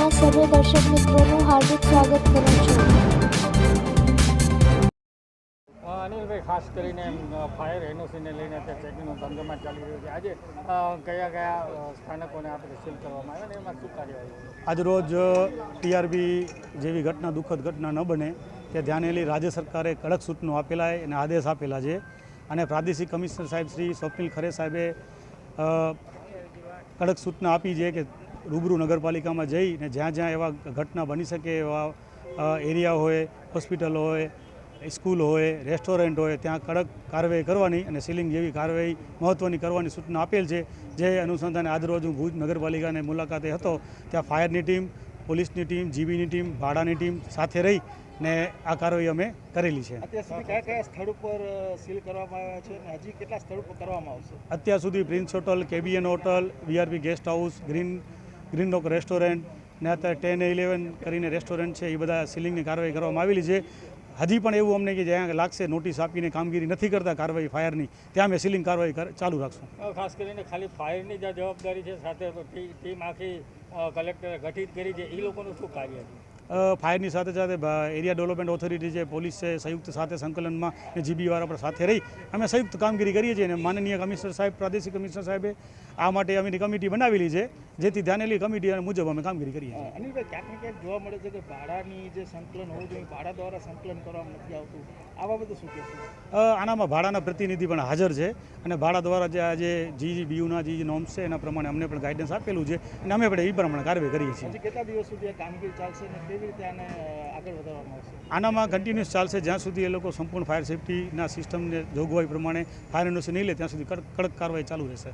સર્વે દર્શક મિત્રોનું હાર્દિક સ્વાગત કરું છું. અનિલભાઈ ખાસ કરીને એમ, ફાયર એનઓસીને લઈને અત્યારે ચેકિંગનો ધંધોમાં ચાલી રહ્યો છે. આજે કયા કયા સ્થાનકોને આપણે સીલ કરવામાં આવ્યા અને એમાં શું કાર્યવાહી આજરોજ ટીઆરબી જેવી ઘટના દુઃખદ ઘટના ન બને તે ધ્યાને લઈ રાજ્ય સરકારે કડક સૂચનો આપેલા છે અને આદેશ આપેલા છે. અને પ્રાદેશિક કમિશનર સાહેબ શ્રી સ્વપ્નિલ ખરે સાહેબે કડક સૂચના આપી છે કે રૂબરૂ નગરપાલિકામાં જઈને જ્યાં જ્યાં એવા ઘટના બની શકે એવા એરિયા હોય હોસ્પિટલ હોય સ્કૂલ હોય રેસ્ટોરન્ટ હોય ત્યાં કડક કાર્યવાહી કરવાની અને સીલિંગ જેવી કાર્યવાહી મહત્ત્વની કરવાની સૂચના આપેલ છે. જે અનુસંધાને આજરોજ હું ભુજ નગરપાલિકાને મુલાકાતે હતો ત્યાં ફાયરની ટીમ પોલીસની ટીમ જીબીની ટીમ ભાડાની ટીમ સાથે રહી ને આ કાર્યવાહી અમે કરેલી છે. અત્યાર સુધી prince hotel KBN hotel VRP guest house green green rock restaurant ને અત્યારે ટેન ઇલેવન કરીને રેસ્ટોરન્ટ છે એ બધા સીલિંગની કાર્યવાહી કરવામાં આવેલી છે. હજી પણ એવું અમને કે જ્યાં લાગશે નોટિસ આપીને કામગીરી નથી કરતા કાર્યવાહી ફાયરની ત્યાં અમે સીલિંગ કાર્યવાહી ચાલુ રાખશું. ખાસ કરીને ખાલી ફાયરની જ જવાબદારી છે સાથે ટીમ આખી કલેક્ટરે ગઠિત કરી છે એ લોકોનું શું કાર્ય છે? ફાયરની સાથે સાથે એરિયા ડેવલપમેન્ટ ઓથોરિટી છે પોલીસ છે સંયુક્ત સાથે સંકલનમાં ને જીબીવાળા પર સાથે રહી. અમે સંયુક્ત કામગીરી કરીએ છીએ અને માનનીય કમિશનર સાહેબ પ્રાદેશિક કમિશનર સાહેબે આ માટે અમે કમિટી બનાવેલી છે. જેથી ધ્યાને લઈ કમિટી મુજબ અમે કામગીરી કરીએ છીએ. અનિલભાઈ ક્યાંક ને ક્યાંક જોવા મળે છે કે ભાડાની જે સંકલન હોવું જોઈએ ભાડા દ્વારા સંકલન કરવામાં નથી આવતું. આ બાબતે શું કહેશો? આનામાં ભાડાના પ્રતિનિધિ પણ હાજર છે અને ભાડા દ્વારા જે આજે જી બીયુના જે નોમ્સ છે એના પ્રમાણે અમને પણ ગાઈડન્સ આપેલું છે અને અમે પણ એ પ્રમાણે કાર્યવાહી કરીએ છીએ. કેટલા દિવસ સુધી આ કામગીરી ચાલશે અને કેવી રીતે આને આગળ વધારવામાં આવશે? આનામાં કન્ટિન્યુઅસ ચાલશે જ્યાં સુધી એ લોકો સંપૂર્ણ ફાયર સેફટીના સિસ્ટમને જોગવાઈ પ્રમાણે ફાયર એનઓસી નહીં લે ત્યાં સુધી કડક કડક કાર્યવાહી ચાલુ રહેશે.